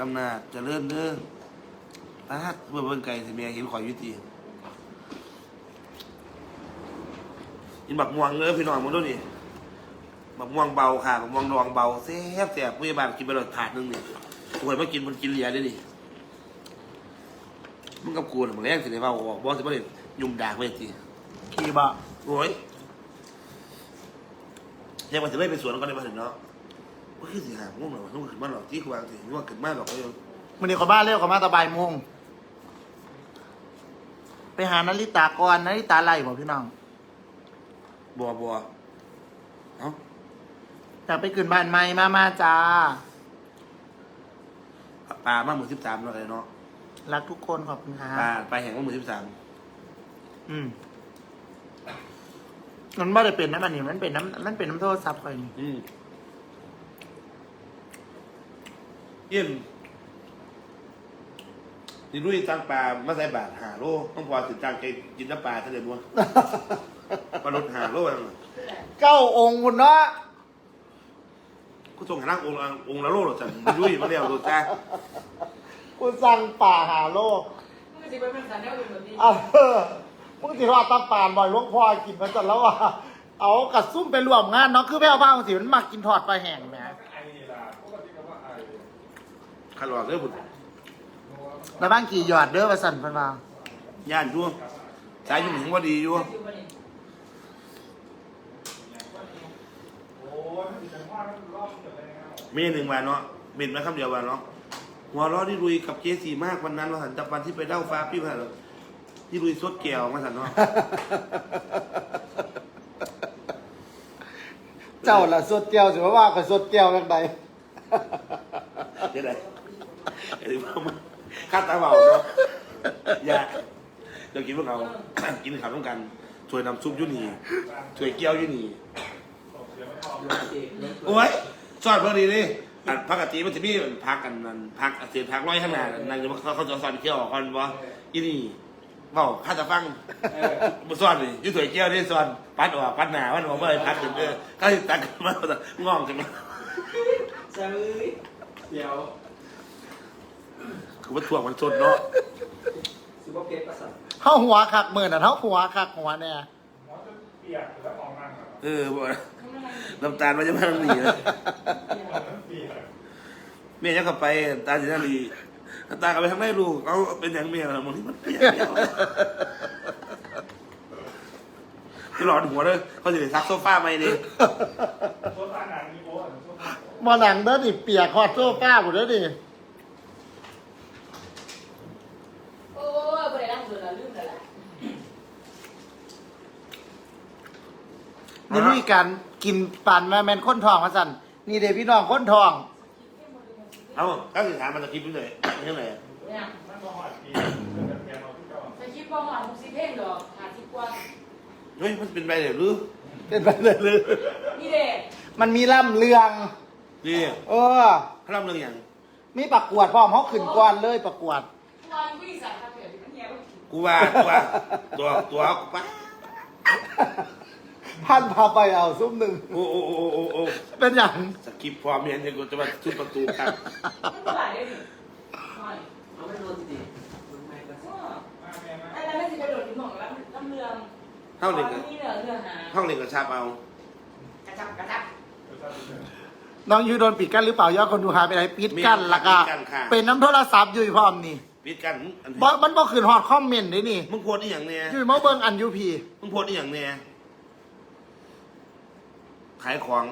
กำนาจเจะเลื่อนเด้อตาดเมื่อเบิ่งไก่สิแม่เห็นข่อยอยุติยินบักม่วงเด้อพี่น้องมึงดูดิบักม่วงเบาค่ะบักม่วงดองเบาแซ่บแซ่บผู้ใหญ่บ้านกินไปแล้วถาดหนึงนี่ถวยมากินมันกินเหลียได้ดิมึงกับกูน่ะมึงแรงสิได้เว้าออกบ่สิบ่ได้ยุ่มดากไว้ติขี่บ่โอ้ยยังมาถึงไม่เป็นสวนก็ได้มาถึงเนาะ ว่าคือสิหาง่วงหรอต้องขึ้นมาหรอกที่ควางสิง่วงขึ้นมาหรอกก็ยังมันนี่ขอบ้านเร็วขอมาตะบายโมง ไปหานาริตาก่อนนาริตาไล่บอกพี่น้องบัวบัวเอ้าจะไปขึ้นบ้านใหม่มามาจ้า ปลามากหมื่นสิบสามแล้วไงเนาะรักทุกคนขอบคุณครัปลาบปลาแห้งมากหมื่นสิบสามอืมมันไม่ได้เป็นน้ำมันนี่มันเป็นน้ำมันเป็นน้ำโทษซับไปนี่ อืม เยี่ยมนี่ลุยตั้งปลามาใส่บาทหาโลต้องพอถึงจางใจกินน้ำปลาเฉลี่ยบัวปลาลดหาโลนั่นน่ะเก้าองค์คุณเนาะกูส่งหานั่งองค์ละองค์ละโลหรอจันลุยมาเรียวโดจ้าคุณสั่งป่าหาโลกมึงสิไปเป็นสันแล้วอื่นแบบนี้ อะเออมึงสิว่าตาปานบ่อยหลวงพ่อกินมันจัดแล้วอะเอากระซุ่มไปรวมงานเนาะคือแพ้วบ้างสิมันมักกินทอดปลาแห้งแหม ขันหลอดเด้อพุ่นแล้วบ้างกี่หยอดเด้อว่าสั่นเพันว่าย่านอยู่สายอยู่หนึ่งว่าดีอยู่อยู่บ่นี่เมีหนึ่งวันเนาะเม็ดมาคำเดียววันเนาะหัวเร้อที่รุยกับเจสีมากวันนั้นเราหันจับวันที่ไปเด้าฟ้าพี่ผ่านที่รุยสดแก้วมาสันเนาะ เจ้าละสดเจียวสิว่าว่าข่อยสดเจียวแบบใดเดี๋ยวไหนไอ้ที่ว่ามันข้าตาเบาเนาะอย่าเดี๋ยวกินพวกเรา กินข้าวต้องกันช่วยน้ำซุปอยุ่นี่ช่วยเกี๊ยวอยุ่นี่โอ้ยซอสเพิ่งดีดิอันพักกะตีมันจะมีพักกันนั่นพักเสียพักร้อยข้างหน้านั่นจะเขาเขาจะซอนเกี๊ยวก่อนวะอีนี่เบาข้าจะฟังมาซอนนี่อยุ่ถวยเกี๊ยวนี่ซอนปัดออกปัดหนาปัดออกเมื่อไรพักถึงเออก็ตักขึ้นมาง่องจังเลยเจ้ยเดี๋ยว คือว่าถ่วงมันสดเนาะสิบ่เก็บประสาทเฮาหัวคักมื้อน่ะเฮาหัวคักหัวแน่เออบอกนะน้ำตาลมันจะมาทางนี้นะเมียยังกลับไปตาสีนาลีน้ำตาลกลับไปทางไหนลูกเขาเป็นอย่างเมียนะมึงที่มันเปรี้ยวที่หลอนหัวเลยเขาจะไปซักโซฟาไหมดิบ่หนังเด้อนี่เปียกฮอดโซฟาหมดเด้อนี่ โอ้ยบ่ได้ล้างมือแล้วลืมแล้วล่ะ นี่ลุยกันกินปันมาแม่นคนทองว่าซั่นนี่เด้พี่น้องคนทอง เอาก้าวสิถามมันจะคิดไปเลยยังไงเนี่ยสคริปต์บ่ฮอด60เพลงดอก50กว่าเฮ้ยมันเป็นไปเดี๋ยวหรือเป็นไปเลยเลยนี่เด้มันมีล่ำเรื่อง นี่เออเขาเล่าเรื่องอย่างมีประกวดพร้อมเฮาขึ้นก่อนเลยประกวดวางวิ่งสายคาเฟ่ที่มันเหี่ยวกูว่ากูว่าตัวตัวกูป้า ท่านพาไปเอาซุ้มหนึ่งโอ้โอ้โอ้โอ้โอ้เป็นอย่างสกิปพร้อมเนี่ยจะกูจะมาชุดประตูครับมันบ่หลายเด้นี่น้อยเอาไม่โดนสิมันไม่ก็อ้อไอ้แล้วไม่สิไปโดดอยู่หม่องลำลำเรืองเท่าเด็กอ๋อมีเนื้อเนื้อหาห้องเด็กกับชาบเอากระชับกระชับน้องยูโดนปิดกั้นหรือเปล่ายอดคนดูหายไปไหนปิดกั้นและก็ปิดกั้นค่ะเป็นน้ำโทรศัพท์อยู่พร้อมนี่ปิดกันอันบ่มันบ่ขึ้นฮอดคอมเมนต์นี่นี่มึงโพสต์อีหยังเนี่ยอยู่มาเบิ่งอันยูพีมึงโพสต์อีหยังเนี่ย ขายของ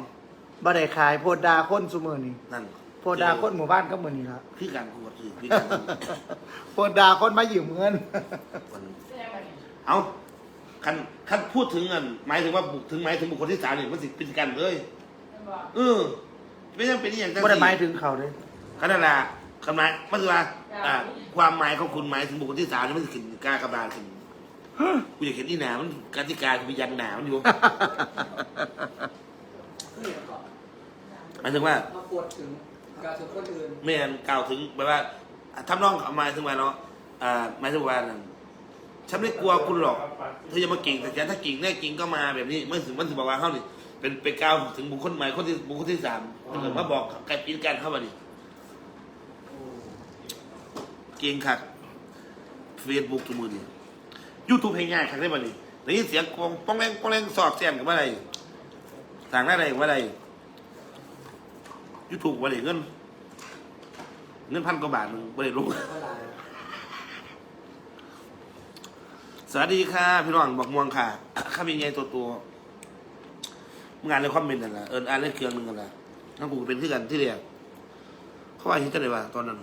บ่ได้ขายโพดดาคนซุมื้อนี่นั่นโพดดาคนหมู่บ้านก็มื้อนี้ละคือการกูก็คือคือกันโพดดาคนมายืมเงินมันแสดงว่าเนี่ยเอาคันคันพูดถึงอันหมายถึงว่าบุกถึงหมายถึงบุคคลที่สามเนี่ยมันสิเป็นกันเลยเห็นบ่เออไม่ใช่เป็นอหย่างจังบ่ได้สิหมายถึงเขาเด้ขนาดละคำหมายมันคือว่าอ่าความหมายของคุณหมายถึงบุคคลที่สามเนี่ยมันสิขึ้นกล้ากระบาลขึ้นกูอยากเห็นอีหนามันกติกาคือยันหนามันอยู่ เสียก่อนหมายถึงว่ามาปวดถึงการถึงคนอื่น ไม่งั้นกล่าวถึงแบบว่าทำนองหมายถึงว่าเนาะอ่าหมายถึงว่านั่นฉันไม่กลัวคุณหรอกเธอจะมาเก่งแต่ฉันถ้าเก่งแน่เก่งก็มาแบบนี้มันถึงมันถึงบอกว่าเขานี่เป็นเป็นกล่าวถึงบุคคลใหม่คนที่บุคคลที่สามถ้าเกิดมาบอกไกลปีนกันเข้ามาดิเก่งคักเฟซบุ๊กทุกมือนี่ยูทูบเพลงง่ายคักได้บ่นี่ได้ยินเสียงกองป้องแรงป้องแรงสอบแซมกับว่าอะไร สั่งได้อะไรกับว่าอะไรยูทูบว่าอะไรเงิน เงินพันกว่าบาทหนึงบ่ได้ลงก็ได้สวัสดีค่ะ พี่น้องบอกม่วงค่ะข้ามีไงตัวตัวมึงอ่านในคอมเมนต์นั่นแหละเอออ่านในเครื่องนึงกันแหละน้องกูก็เป็นที่กันที่เรียกเขาว่าเห็นกันเลยว่าตอนนั้น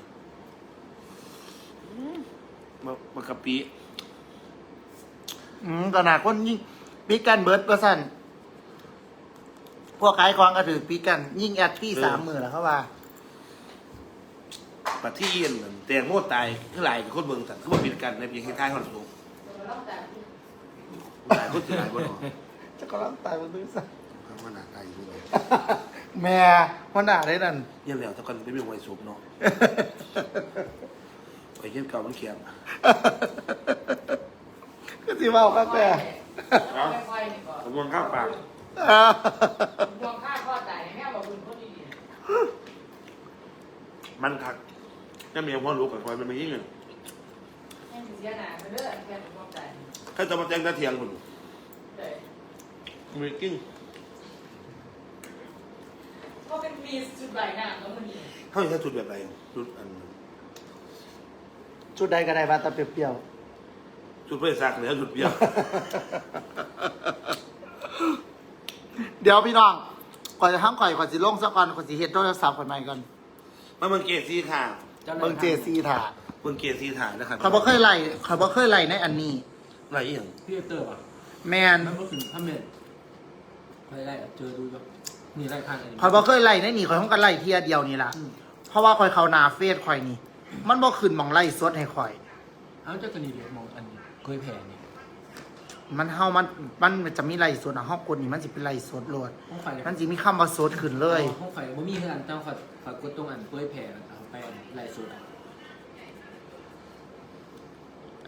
อืมมามากะปิอืมตอนหนาคนยิ่งปีกันเบิร์ดเปอร์ซัน พวกขายของก็ถือปีกัน ยิ่งแอดที่สามหมื่นแล้วเขาว่าปัดที่เย็นนั่นแตงโมตายคือหลายกับคนเมืองสันเขาบอกปิดกันในเพียงแค่ท้ายหอดสูงเราต้องแต่งหลายคนสิหลายบ่หรอจะก็รับตายมันด้วยซ้เขาว่าหน้าตายอยู่ด้วยำแม่มันด่าได้นั่นเยังแล้วถ้ากันไม่มีไว้สูบเนาะไปเย็นเก่ามันเขียมก็สิเว่าก็แต่ค่อยๆนี่ก่อนผมมองข้าว ปากมองข้าข้อใจแม่บอกคุณคนดีมันคักนั่นเมียพ่อรู้กับคอยมันไม่ยิ่งเงินๆให้เสียหน้าไปเด้อแค่มองใจถ้าจะมาแจ้งตาเทียงคุณเลยมีกิ้งก็เป็นมีสุดใบหน้าแล้วมันนี่เขาจะจุดแบบไรจุดอันชุดใดก็ได้บ้าตาเปรี้ยวจุดเพื่อซักเหนือจุดเบี้ยวๆ เดี๋ยวพี่น้องก่อนจะทำก่อยก่อนสิลงสักก่อนก่อนสิเฮ็ดโทรศัพท์ก่อนใหม่ก่อนมาเมืองเกซีค่ะเบิ่งเจซีถ่าเมืองเกซีถ่ายนะครับเขาบ่เคยไล่เขาบ่เคยไล่ในอันนี้ไรอีหยังพี่เตอร์ป่ะแมนมันก็ถึงถ้าเม็ดไปไล่เจอดูแบบนี่ไล่พันอันนี้ข่อยบ่เคยไล่ในนี่ข่อยต้องกันไล่เทียเดียวนี่ล่ะอืมเพราะว่าข่อยเข้าหนาเฟซข่อยนี่ มันบ่ขึ้นหมองไล่สดให้ข่อย เอาเจ้าตัวนี้เดี๋ยวมองอันนี้เคยแผ่นี่ มันเฮามันมันจะมีไล่สดอะเฮากดนี่มันสิเป็นไล่สดโลดห้องไฟมันสิมีคำว่าสดขึ้นเลยห้องไฟบ่มีเท่านั้นเจ้าฝากฝากกดตรงอันเคยแผ่เอาไปไล่สุด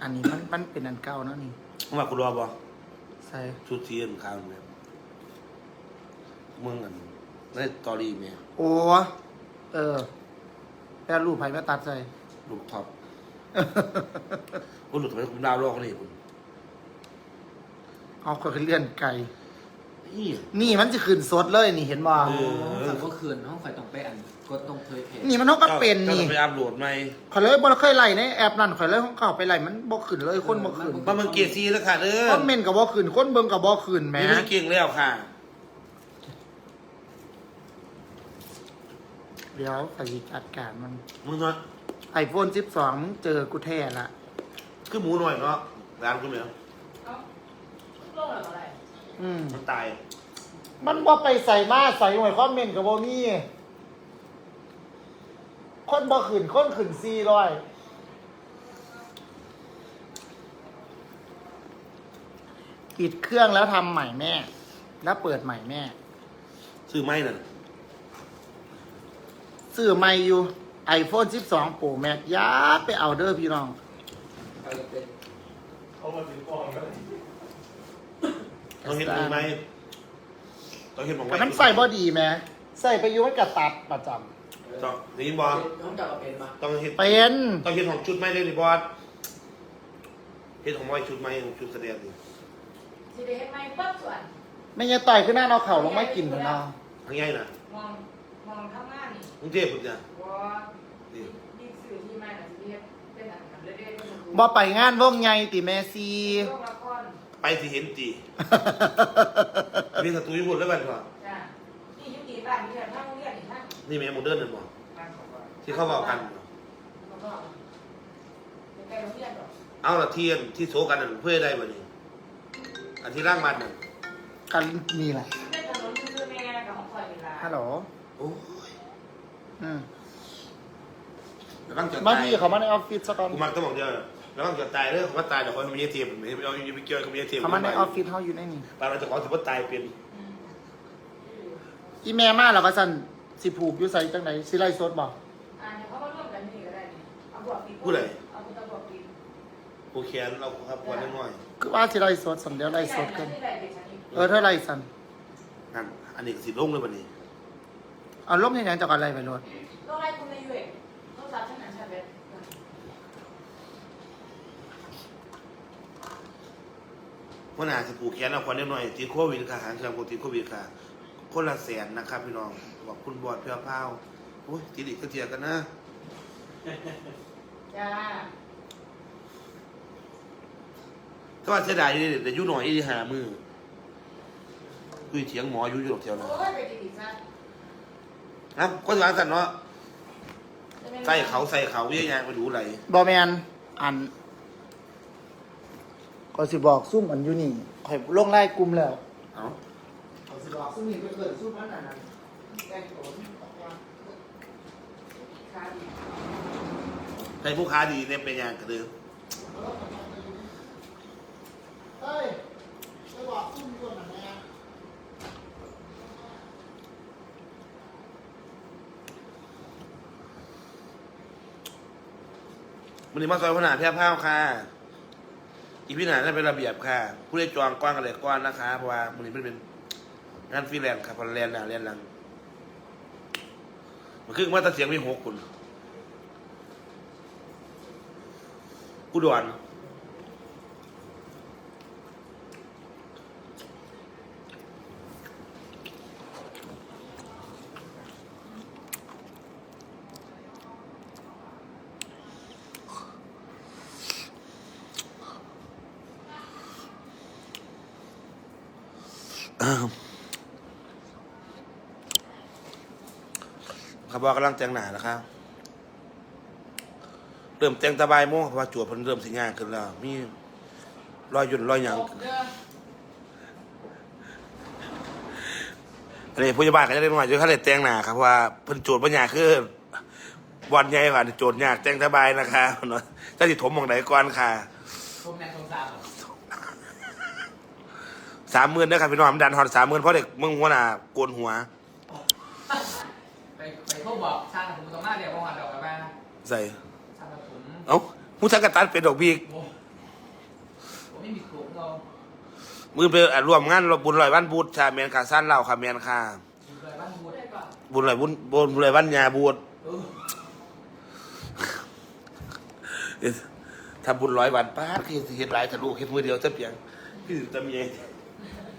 อันนี้มันมันเป็นอันเก่าเนาะนี่มึงว่ากูรอบ่ใส่ชุดเทียนข้าวเนี่ยมึงอันในตอรี่เนี่ยโอ้เออแต่รูปไผมาตัดใส่ลูกท็อปคุณหลุดไปคุณดาวโลกนี่คุณ เอาข่อยเลื่อนไกล นี่นี่มันจะขึ้นสดเลยนี่เห็นบ่เอห้องไฟก็คืนห้องไฟต้องไปอันกดตรงเคยแผ่นี่มันเฮาก็เป็นจ้านี่จะไปอัพโหลดไหมข่อยเลยบ่เคยไล่ในแอปนั่นข่อยเลยของเก่าไปไล่มันบ่ขึ้นเลยคนบ่ขึ้นมาเมืองเกซีแล้วค่ะเด้อคอมเมนต์ก็บ่ขึ้นคนเบิ่งก็บ่ขึ้นแหมมีไม่เก่งแล้วค่ะ เดี๋ยวข่อยสิจัดการมันมึงเนาะ iPhone 12มึงเจอกูแท้ละคือหมูหน่อยเนาะร้านกูเนี่ยเอ้าโลกอะไรอืม มันตายมันบ่ไปใส่มาใส่หน่วยคอมเมนต์ก็บ่มีคนบ่ขึ้นคนขึ้น400ปิดเครื่องแล้วทำใหม่แม่ แล้วเปิดใหม่แม่ ซื้อไม้นั่นซื้อใหม่อยู่ iPhone 12 Pro Max อยาไปเอาเด้อพี่น้อง เอาเป็น ต้องเห็นมือไหมต้องเห็นมองไว้แต่มันใส่บ่ดีแหม่ใส่ไปอยู่มันก็ตัดประจำต้องได้ยินบอลห้องจับเป็นมาต้องเห็นเป็นต้องเห็นของชุดไม้เลยดิบอสเห็นของไม้ชุดไม้ของชุดแสดงดิสิได้เห็นไหมปั๊บส่วน ไม่งั้นต่อยขึ้นหน้าเอาเข่าลงไม่กินเถอะเนาะทั้งใหญ่น่ะมอง มองข้างหน้านี่กรุงเทพพุ่นจ้ะว่ายิ่งสื่อที่ไม่นะที่เป็นหนังเรื่อยๆบ่ไปงานวงใหญ่ติแม่ซีโลกละคร ไปสิเห็นตีมีศัตรูญี่ปุ่นแล้วกันก่อนจ้ะนี่ยุติบ้านที่แบบทั้งเรียนอีกทั้งนี่แม่โมเดิร์นนั่นบ่บ้านของเราที่เขาบอกกัน แล้วก็เป็นใกล้โรงเรียนหรอกเอาละเทียนที่โซกันนั่นเพื่อได้บ่นี่อันที่ร่างมันนั่นกันนี่แหละเป็นถนนคือแม่กับของคอยเวลาฮัลโหลโอ้ยอืมระวังจะมาตายพี่เขามาในออฟฟิศซะก่อนกูมักต้องบอกเดียวระ วังจะตายเด้อผมว่าตายเดี๋ยวคนมันมีเทียมไม่เอาอยู่ไปเกี่ยวกับมีเทียมเขามาในออฟฟิศเขาอยู่ในนี่บางเราจะขอถือว่าตายเป็นอืมอีแม่มาแล้วก็สั่นสิผูกอยู่ใส่จังไหนสิไล่สดบ่อ่าเดี๋ยวเขามาร่วมกันนี่ก็ได้นี่เอาบวกปีเอาบุตรบวกปีผู้แขนเราครับวันน้อยคือว่าสิไล่สดสันเดียวไล่สดกันที่ไหนเด็กฉันอีกเออเท่าไรสันๆนั่นอันนี้ก็สิลงเลยวันนี้เอาลบยังไงจากอะไรไปรถโรงไร้คุณในยูเอ็ต้องรับฉันหนังชาเบ็ด คนหาสิผูกแขนเอาคนเล็กน้อยติดโควิดค่ะหางเครื่องปกติดโควิดค่ะ คนละแสนนะครับพี่น้องบอกคุณบอดเพื่อเผาโอ้ยติดอีกก็เทียกันนะ จ้าก็ว่าเสียดายอยู่นี่แต่อยุ่หน่อยอีหามือคุยเถียงหมออยู่อยู่หรอกเทียวนะโอ้ยไปดีๆซะนะก็สวางสันเนาะใส่เขาใส่เขาเยอะแยะไปดูอะไรบอแมนอัน ก็สิบอกซุ่มอันอยู่นี่ข่อยลงไล่กลุ่มแล้วเอาก็สิบอกซุ่มนี่ไปเกิดซุ่มอันนั้นแกงโถนขาดีใครผู้ค้าดีเนี่ยเป็นอย่างกระเดิมเฮ้ยไปบอกซุ่มอยู่นั่นแหละมันนี้มาซอยพนาเพียบเผาค่ะ อีพี่หนาได้เป็นระเบียบค่ะ ผู้ได้จองกว้างกันเลยก้อนนะคะเพราะว่ามันนี่มันเป็นงานฟรีแลนซ์ค่ะพอแลนด์หนาแลนด์หลังมันคือมาตรเสียงไม่หกคนอุดรเขาบอกกำลังแต่งหนาแล้วครับเริ่มแต่งตะบายโมงเพราะว่าจวดเพิ่นเริ่มสิงานขึ้นแล้ว มีรอยหยุ่นรอยหยังอันนี้ผู้ใหญ่บ้านก็จะได้หน่อยจนเขาได้แต่งหนาครับเพราะว่าเพิ่นจทย์ปัญญากคือวันใหญ่กว่าโจทย์ยากแต่งตะบายนะคะเนาะถ้าสิถมมองใดก่อนค่ะ ผมแนนสงสาร สามหมื่นนะครับพี่น้องมันดันฮอตสามหมื่นเพราะเด็กมึงหัวหน้าโกนหัว ไปไปพวกบอกช่างผมตรงหน้าเดียวประวัติออกมาใส่ช่างผมเอ้าผู้ชักกระตันเป็นดอกบีกผมผมไม่มีกลุ่มเรามือไปอะร่วมงานบุญลอยวันบูดชาเมียนกาสั้นเล่าค่ะเมียนค่ะอยู่เลยบ้านบูดได้ก่อนบุญลอยบุญบุญลอยวันยาบูดเออทำบุญร้อยวันป้าดคือเฮ็ดหลายทะลุเฮ็ดมือเดียวจะเพียงคือจะมี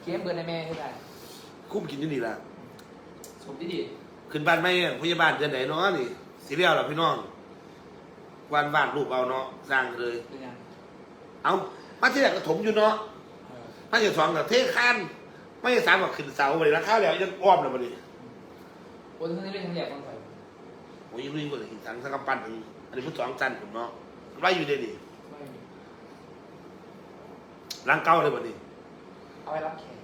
ไอ้เคียมเบอร์ในแม่ให้ได้คุ้มกินอยู่นี่ล่ะสมที่ดีขึ้นบ้านไม่พยาบาลเดือนไหนเนาะนี่สิเรียลล่ะพี่น้องวันวาดรูปเอาเนาะสร้างเลย เป็นยังเอามาที่แรกก็ถมอยู่เนาะเออมาที่สองก็เทคานไม่สามก็ขึ้นเสาไปเลยราคาแล้วยังอ้อมเลยบัดนี้บนที่นี่เป็นทางแยกต้องใส่โอ้ยยังรู้ว่าหินสังสังกำปั้นถึงอันนี้พุ่สองจันผมเนาะไว้อยู่ได้ดิไม่มีร่างเก่าเลยบัดนี้เอาไว้รับแขก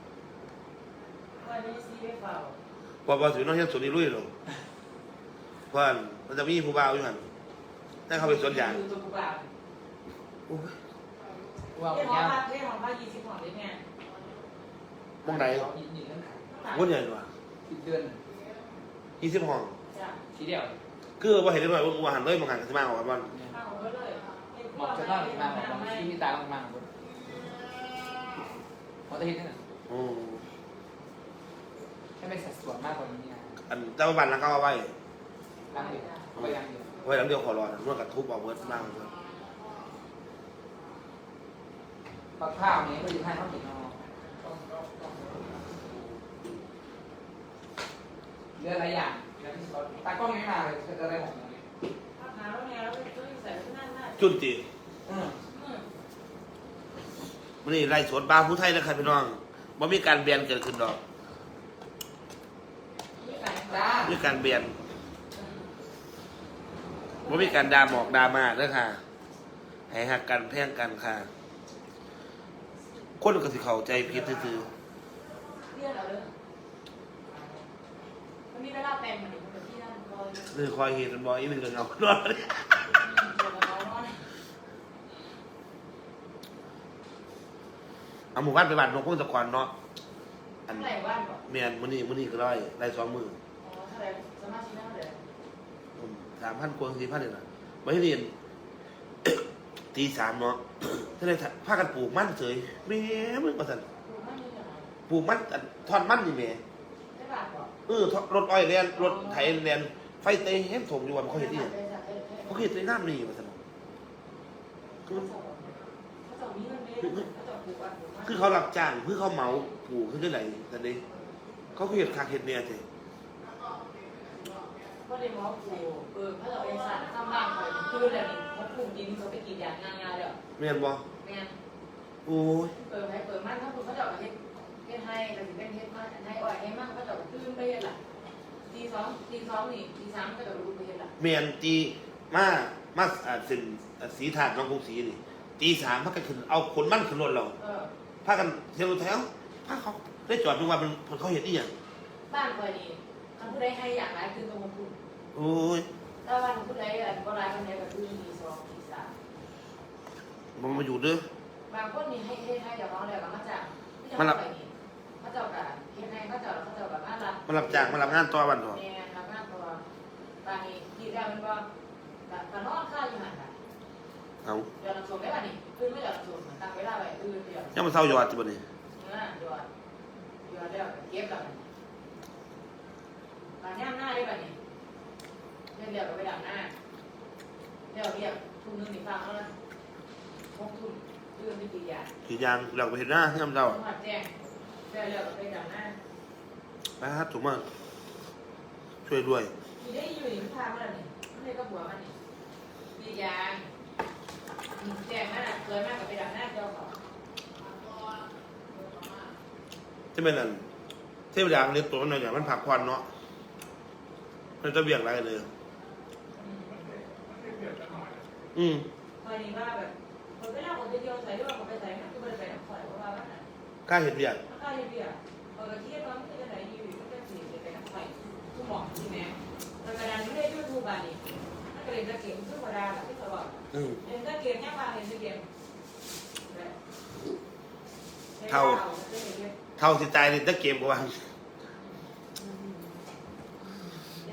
วันนี้ซีไม่เฝ้าพอพอถึงน้องเฮ็ดสวนนี่ลุยลงเพราะว่ามันจะมีผู้บ่าวอยู่หั่นแต่เขาไปสวนยางอยู่ตัวกุบลาบโอ้ยว่าเรียกเนี่ห้อยงพักเรียกห้องพักยี่สิบห้องได้ไงมองไหนยินดีนั่นขายวุ่นใหญ่กว่าสิบเดือนยี่สิบห้องจ้ะทีเดียวคือว่าเห็นได้หน่อยว่าหันเลยมองหันกันสิมาออกกันบ้านเข้าไปเลยหมอกจะต้องมาหมอกที่มีตาลงมาบนหมอจะเห็นนั่นน่ะโอ้ ให้ไม่สัดส่วนมากกว่านี้นะอันเจ้าบ้านหลังเขาเอาไว้ร่างเดียวเอาไปร่างเดียวไว้หลังเดียวขอรอนะนวดกับทุบเอาเวิร์ดบ้างเวิร์ดปักข้าวนี้ก็อยู่ให้เขากินเอาเรื่องอะไรอย่างแล้วที่เขาตากล้องยังไม่มาเลยจะได้หมดเลยพักหาแล้วไงแล้วไปช่วยใส่ที่นั่นได้จุนจีอืมอืมมันนี่ไล่สวนบาผู้ไทยนะครับพี่น้องว่ามีการเบียนเกิดขึ้นดอก ไม่ไก่จ้ามีการเบียนว่ามีการดาหมอกดามาเด้อค่ะ ให้หักกันแพ่งกันค่ะ คนก็สิเข้าใจผิดซื่อเรียกเอาเลยมันมีเวลาแปลงมันอยู่บนที่นั่นคอยๆนี่คอยเห็นมันบอกอีหนึ่งเรื่องเอานอนเดี๋ยวเรานอนเอาหมู่บ้านไปบ้านนกพงศกรเนาะอัน เท่าไหร่วันก่อนเมียนมื้อนี้มื้อนี้ก็ร้อยได้สองมืออ๋อเท่าไหร่ สมาชิกนั่นเท่าไหร่สามพันกว่าสี่พันเลยนะไม่เรียนตีสามเนาะท่านเลยพากันปลูกมันเฉยแม่มึงประสันดูไม่มีอะไรปลูกมันอันทอนมันนี่แม่ได้บาทก่อนเออทอรถอ้อยเรียนรถไถเรียนไฟเตะเห็นถมอยู่วันเขาเห็นที่เขาเห็นในน้ำนี่ประสันเขาจะมีเงินเดือนเขาจะผูกวันผูกวันคือเขารับจ้างคือเขาเหมาผูกขึ้นได้ไหนแต่นี้เขาคือเห็ดคากเห็ดเนี่ยเจ้ ก็เลยมองผูกเออเขาจะเอาไปสั่นข้างบ้านเขาคือแบบนี้เขาปลูกดินเขาไปกินยางงานๆเลยแม่นบ่แม่นโอ้ยเปิดให้เปิดมันถ้าคุณเขาจะเอาเฮ็ดเฮ็ดให้แต่ถึงเป็นเฮ็ดมากให้อ่อยให้มากเขาจะเอาตื้นไปเฮ็ดล่ะตีสองตีสองนี่ตีสามก็จะรู้ไปเฮ็ดล่ะเมียนตีมามาอ่าเส้นอ่าสีถาดน้องกรุงศรีนี่ตีสามพักกันขึ้นเอาขนมันขึ้นรถเราเออ พากันเที่ยวรถแถวพาเขาได้จอดดูว่ามันมันเขาเห็นอีหยังบ้านคอยนี่ คำพูดใดให้อย่างไรคือตรงคุณโอ้ยถ้าบ้านพูดใดอันก็ร้ายคนใดก็คือตีสองตีสามมันมาอยู่เด้อ บางคนนี่ให้ให้ให้เดี๋ยวน้องเดี๋ยวก็มาจากเขาเจ้ากับเฮ็ดให้เขาเจ้าเขาเจ้ากับมาละมารับจ้างมารับงานต่อวันต่อแม่รับงานตัวบางนี้ที่ได้มันว่าการนอนค่าอยู่หันอะเอาเดี๋ยวเราส่งได้ป่ะนี่คืนไม่เดี๋ยวเราส่งตั้งเวลาไว้คืนเดี๋ยวยังมาเศร้ายอดจิบ่นี่ เนื้อหยอดหยอดแล้วเก็บแล้วบางย่ามหน้าได้ป่ะนี่ เรียกเดี๋ยวไปดับหน้าเดี๋ยวเรียกทุ่มนึงนี่ฟังแล้วนะหกทุ่มคืนไปกี่อย่างกี่อยางเราไปเห็นหน้าย่ำเจ้าจังหวัดแจ้งเดี๋ยวเรียกไปดับหน้าไปฮะถูกมากช่วยด้วยมีได้อยู่ในทางแล้วนี่ไม่ได้ก็หัวมันนี่กี่อย่างแจ้งมากเลยมากกับไปดับหน้าเจ้าของที่เป็นนั่นเทพดาเล็กตัวมันหน่อยอย่างมันผักควันเนาะมันจะเบี่ยงอะไรเลย อืมพอดีว่าแบบคนไม่น่าคนไปเที่ยวใส่ด้วยคนไปใส่มันคือไปใส่น้ำข่อยเพราะว่ามันอะกล้าเห็นเบี่ยงถ้าเบียร์เออที่ร้อนที่จะไหนอยู่ก็จะสีไปน้ำข่อยทุกหมอกที่แม่แต่กระดานไม่ได้ยูทูบานี่ถ้าเกิดจะเก็บทุกกระดานที่ตลอดอืมเห็นจะเก็บแค่มาเห็นจะเก็บเท่าสิตายในตะเกมกว่า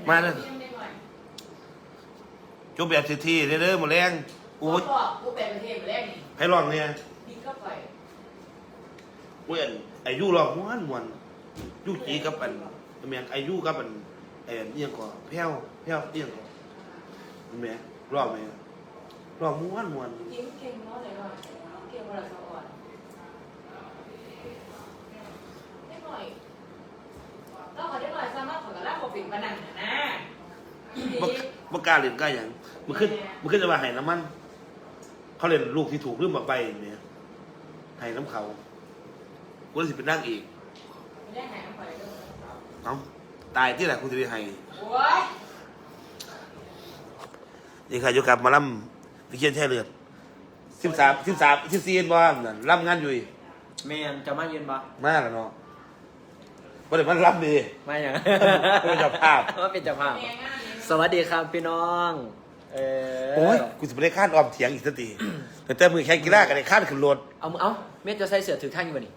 มาเลยจ บแบบสิทีเด้อๆหมดแรงโอ้โอ้ยยกูเป็นประเทศแรกนี่ให้ลองเนี่ยดีก็ไปเว้ยไอายุลองม้วนม้วนยุจีกับอันเมียงอายุกับอันเอ็นเอียงก่อแพ้วแพ้วเอียงก่อแม่รอบไหมรอบม้วนม้วนยิ้มเก่งเนาะเลยว่าเก่งกว่าเราสอ่อนนิดหน่อยต้องขอได้หน่อยสามารถขอกระลาบปิดมานั่งนะ บ่บ่กล้าเล่นกล้าหยังมันขึ้นมันขึ้นจะว่าให้น้ำมัน เขาเล่นลูกที่ถูกลืมมาไปเนี่ยให้น้ำเขากูเลยสิเป็นนั่งอีกไม่ได้หายน้ำข่อยเลยเอ้าตายที่ไหนกูจะไปให้โอ้ยนี่ค่ะอยู่กับหมาล่ำวิเชียนแช่เลือดสิบสามสิบสามสิบสี่บ่นั่นล่ำงานอยู่อีกแม่นจะมาเย็นปะมาแล้วเนาะบ่ได้มันล่ำดีมาอย่าง เป็นเจ้าภาพ ว่าเป็นเจ้าภาพแม่งานนี้ สวัสดีครับพี่น้อง เออโอ้ยกูจะไม่ได้ข้านออมเถียงอีกสักทีแต่แต่มือแข่งกีฬากันได้ข้านขึ้นรถ เอาเอาเม็ดจะใส่เสื้อถือข้างอยู่บ่นี่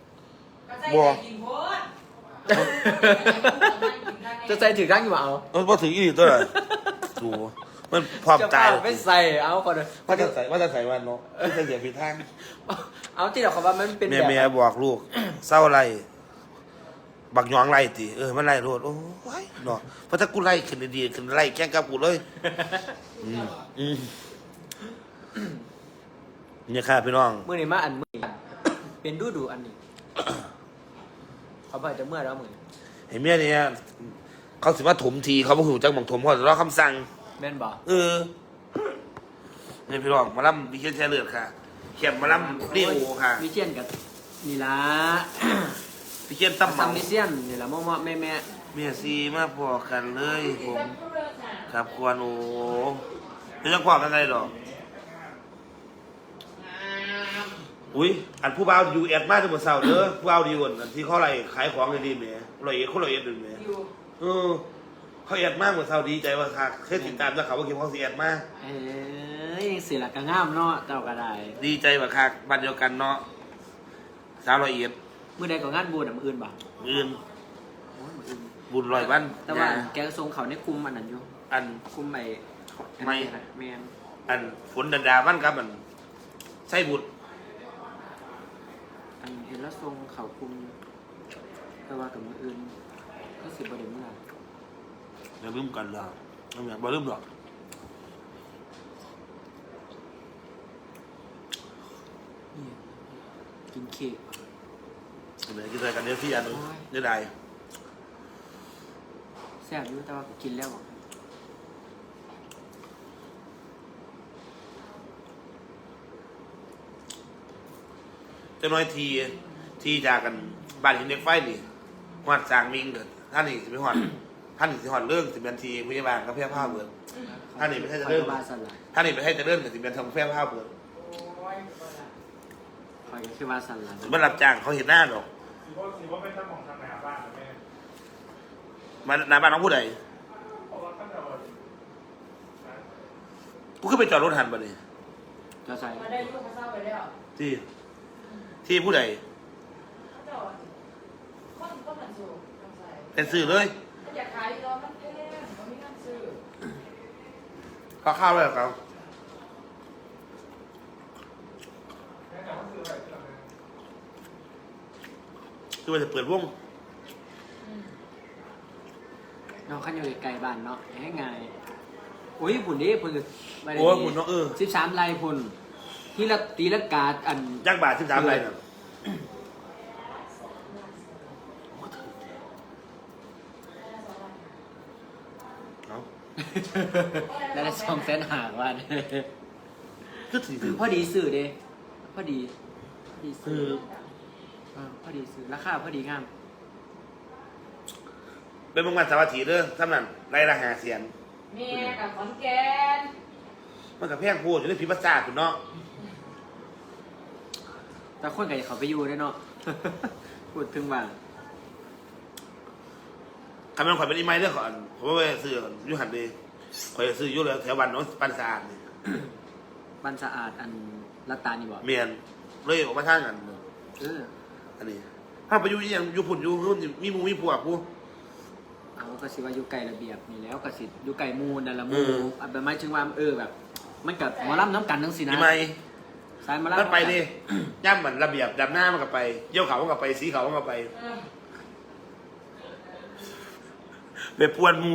ก็ใจกินโพดจะใส่ถือข้างอยู่บ่เอามันพอถึงอีนี่ตัวละดูมันพร้อมตายจะเปล่ไม่ใส่เอาก่อนว่าจะใส่ว่าจะใส่วันเนาะไม่ใส่เสียผิดทาง เอาที่เราคำว่ามันเป็นเมียแบบเมียบอกลูกเศร้าไร บักหยองไรติเออมันไรโลดโอ้ยเนาะเพราะถ้ากูไล่ขึ้นดีๆขึ้นไล่แข่งกับกูเลยอืมอืมเนี่ยค่ะพี่น้อง มือนี่มาอันมือนี่เป็นดูดูอันนี้ เขาไปจะเมื่อแล้วมือเห็นเมียเนี่ยเขาสิมาถมทีเขาบ่หูจักหมองถมเขาจะรอคำสั่ง แม่นบ่เออเนี่ยพี่น้องมาล่ำวิเชียนแช่เลือดค่ะเขียนมาล่ำเรียโอค่ะ วิเชียนกับนี่ละ วิเชียนตั้มซัเมามวิเชียนนี่ละม่อๆแม่แม่เมียซีมาพอกันเลยผมครับควรโอ้ไม่ต้องความกันไงหรอกอุ้ยอันผู้บ่าวอยู่แอดมาจะหมดเสาเด้อผู้บ่าวดีกว่าอันที่เขาไรขายของเลยดีแหมลอยเอ็ดเขาลอยเอ็ดดีแหมอยู่เออเขาแอดมากเหมือนเสาดีใจว่าค่ะเคยติดตามแล้วเขาว่าเก็บเขาสีแอดมาก เอ้ยสิละก็งามเนาะเจ้าก็ได้ดีใจว่าค่ะบันเดียวกันเนาะสาวลอยเอ็ด มื้อใดก็งานบุญอะมื้ออื่นบ่อื่นโอ้ยมื้ออื่นบุญลอยบ้านแต่ว่าแกก็ทรงเขาในคุมอันนั้นอยู่ อัน คุมไอ้อันไม่นี้นะแม่นอันฝนดันดาบ้านครับมันใช่บุตรอันเห็นแล้วทรงเขาคุมแต่ว่ากับมื้ออื่นก็สิบ่ได้เมื่ออย่าลืมกันละไม่อยากบ่ลืมหรอกกินเค้ก เหมือนกินอะไรกันเนื้อที่อันนึงเนื้อใดแซ่บอยู่แต่ว่ากินแล้วอะจะน้อยทีทีจากกันบ้านหินเด็กไฟนี่หอดจางมิงเกิดท่านนี่สิไม่หอดท่านนี่สิหอดเรื่องสิเป็นทีพยาบาลกับแพร่ผ้าเบิดอันนี้ไม่ใช่จะเริ่มขอยก็ว่าสั่นละท่านนี่ไปให้จะเรื่องกับสิเป็นทำแพร่ผ้าเบิดโอ้ยบ่ล่ะคอยก็คือว่าสั่นละมันรับจ้างเขาเห็นหน้าหรอก สีว่าสีว่าเป็นเจ้าของทำนาบ้านนะแม่มาหน้าบ้านน้องผู้ใดเพราะว่าก็จะกูขึ้นไปจอดรถหันบ่นี่จะใส่มาได้ยุ่งมาเศร้าไปแล้วที่ ที่ผู้ใดเขาจอดคนก็เหมือนสูบต้องใส่เป็นสื่อเลยถ้าอยากขายรอมันแพงมันไม่น่าซื้อก็เข้าวเลยครับ แม่แต่ว่าซื้ออะไรที่เราแม่ คือว่าจะเปิดวงน้องขันอยู่ไกลๆบ้านเนาะให้ไงายอุ้ยผุนดิผุนก็ไม่ได้โอ้ยคุณน้องเออสิบสามลายผุนที่ละตีละกาอันยักษ์บาทสิบสามไรน่ะเอาแล้วได้สองแสนหาวันคือถือถือพอดีสื่อเด้พอดีพอดีคืสื่ออ เออพอดีสื่อราคาพอดีงามเป็นบางวันสาวัตถีเด้อสำนันไรละหาเสียน แม่กับขอนแก่นมันกับแพงพูดอยู่ในพิพัฒน์คุณเนาะแต่คนกับเขาไปอยู่ได้เนาะ พูดถึงว่าคำนั้นข่อยเป็นอีไม้เรื่องก่อนผมว่าไปซื้ออยูหันดีข่อยซื้ออยูเลยแถวบ้านโน้นปันสะอาดนี่บ้านสะอาดอันรัตตานี่บอกเมียนเลยออกมาท่างกัน เออ อันนี้ถ้าไปอยู่อหยังอยู่พุ่นอยู่นู่นมีหมูมีพวกกู เอาก็สิว่าอยู่ไกลระเบียบนี่แล้วก็สิอยู่ไกลหมูนั่นละหมูเอออันเป็นหมายถึงว่าเออแบบ มันกับหมอลำน้ำกันทั้งสินะอีไม้สายหมอลำมันไปดิย่ำเหมือนระเบียบดำหน้ามันก็ไปเยี่ยวเขามันก็ไปสีเขามันก็ไปเออไปปวนหมู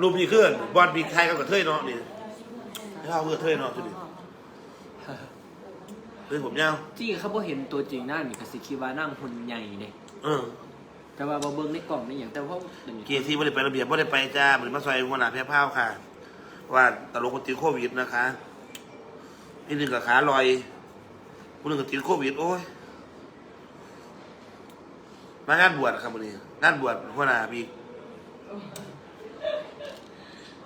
รูปนี้ขึ้นบอลมีใครก็กระเทยเนาะนี่ถ้าเอากระเทยเนาะทุกทีเรื่องผมยาวที่เขาบ่เห็นตัวจริงหน้านี่ก็สิคิดว่านั่งหุ่นใหญ่เด้เออแต่ว่าบ่เบิ่งในกล่องนี่อย่างแต่ว่าเดี๋ยวนี้เกียร์ที่ไม่ได้ไประเบียบไม่ได้ไปจ้าไม่ได้มาซอยวันหนาแพ้ผ้าวค่ะ ว่าตลกคนติดโควิดนะคะอีกหนึ่งกับขาลอยคนหนึ่งกับติดโควิดโอ้ยมางานบวชครับวันนี้งานบวชหัวหน้ามี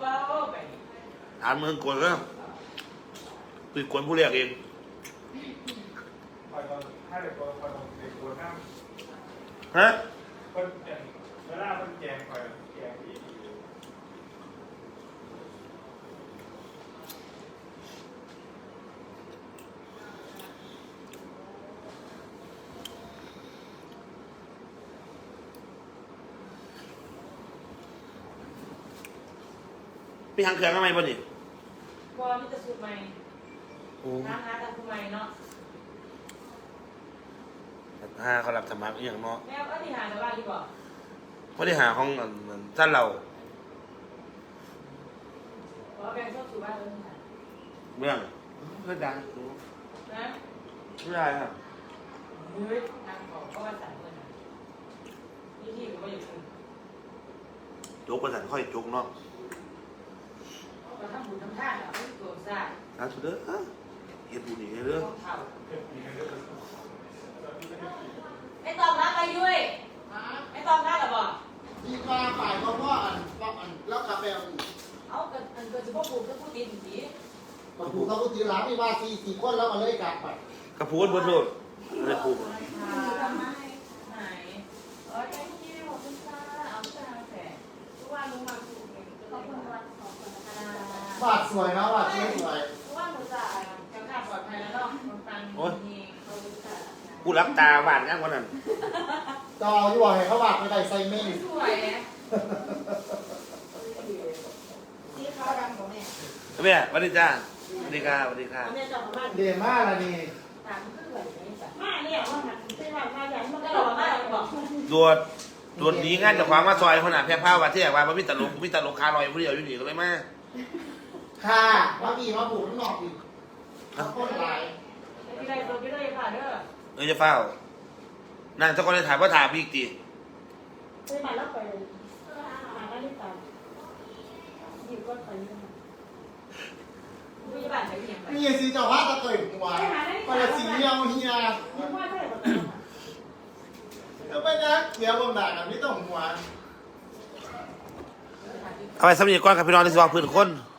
ว้าวไป ถามเมืองกวนก็คือกวนผู้เรียกเองคอยตอนให้เด็กตัวคอยตอนเด็กตัวน้ฮะำคนแจงเวลาคนแจงคอยแจงอีกมีทางเครื่องทำไมบ่นี่ พอมีแต่สูตรใหม่โอ้น้ำหาแต่สูตรใหม่เนาะห้าเขารับสมัครอหย่างเนาะแม่ก็ที่หาแต่ว่าดีกว่าไม่ได้หาห้องอันนั้นท่านเราเพราะว่าแม่ชอบสูตรบ้านเลยค่ะเมืองเพื่อดังนะไม่ได้ครับเฮ้ยนางบอกก็ว่าสั่นเลยนะนี่ที่ก็อยู่คุณจกประสานค่อยจกเนาะ เราทำบุญทำทานเราไม่ตัวซ่าสาธุเด้อเฮ็ดบุญนี่เด้อ ต้องเข่าเก็บอีกเรื่องไม่ตอบรับไปด้ยไม่ตอบได้หรอบอกที่มาฝ่ายก็พ่ออันว่าอันแล้วกาแฟเอาเกิดเกิดจะพวกกูจะพูดดีสีกับผูเขาก็ตีร้านมีว่าสี่สี่คนแล้วมาเลยกลับไปกระพูนเบิดโลดเลยปลูก ไหนเออ thank you ขอบคุณค่ะเอาไปแผลทุกวันลุงมาถูกเองขอบคุณวันขอบคุณค่ะ วาด สวยนะวาดสวยสวยทุกวันหนูจะแก้วข้าวปลอดภัยแล้วเนาะมันตันมีเขาจะกูรับตาหวานงั้นกว่านั้นจออยู่ว่าให้เขาวาดไม่ได้ใส่เม่นสวยสีขาวดำของแม่สวัสดีจ้าสวัสดีค่ะสวัสดีค่ะแม่เจ้าของบ้านเดมากละนี่ตามขึ้นเลยจ้ะมาเนี่ยว่าหันไปว่ามาอย่างมันก็ก็หล่อมากบอกตรวจตรวจหนีงานจากความมาซอยคนน่ะแพ้ผ้าว่าที่อยากว่าบ่มีตลกมีตลกคาลอยผู้เดียวอยู่นี่ก็เลยมา ค่ะมาบีมาผูกข้างนอกอีกมาพ่นลายที่ไรตัวที่ไรค่ะเด้อเออจะเฝ้านั่นเจ้าก็เลยถามว่าถามพี่อีกทีไปมาแล้วไปมาแล้วนี่ตามอยู่ก็ไปนี่ผู้ใหญ่บ้านไหนเหี่ยงไปมีสีเจ้าว่าตะเกิดหัวปลาสีเหี่ยวเฮียมันว่าได้หมดแล้วไปนะเดี๋ยวบงด่ากันไม่ต้องหัวเอาไปสำเนียงก่อนครับพี่น้องที่สว่างพื้นคนเ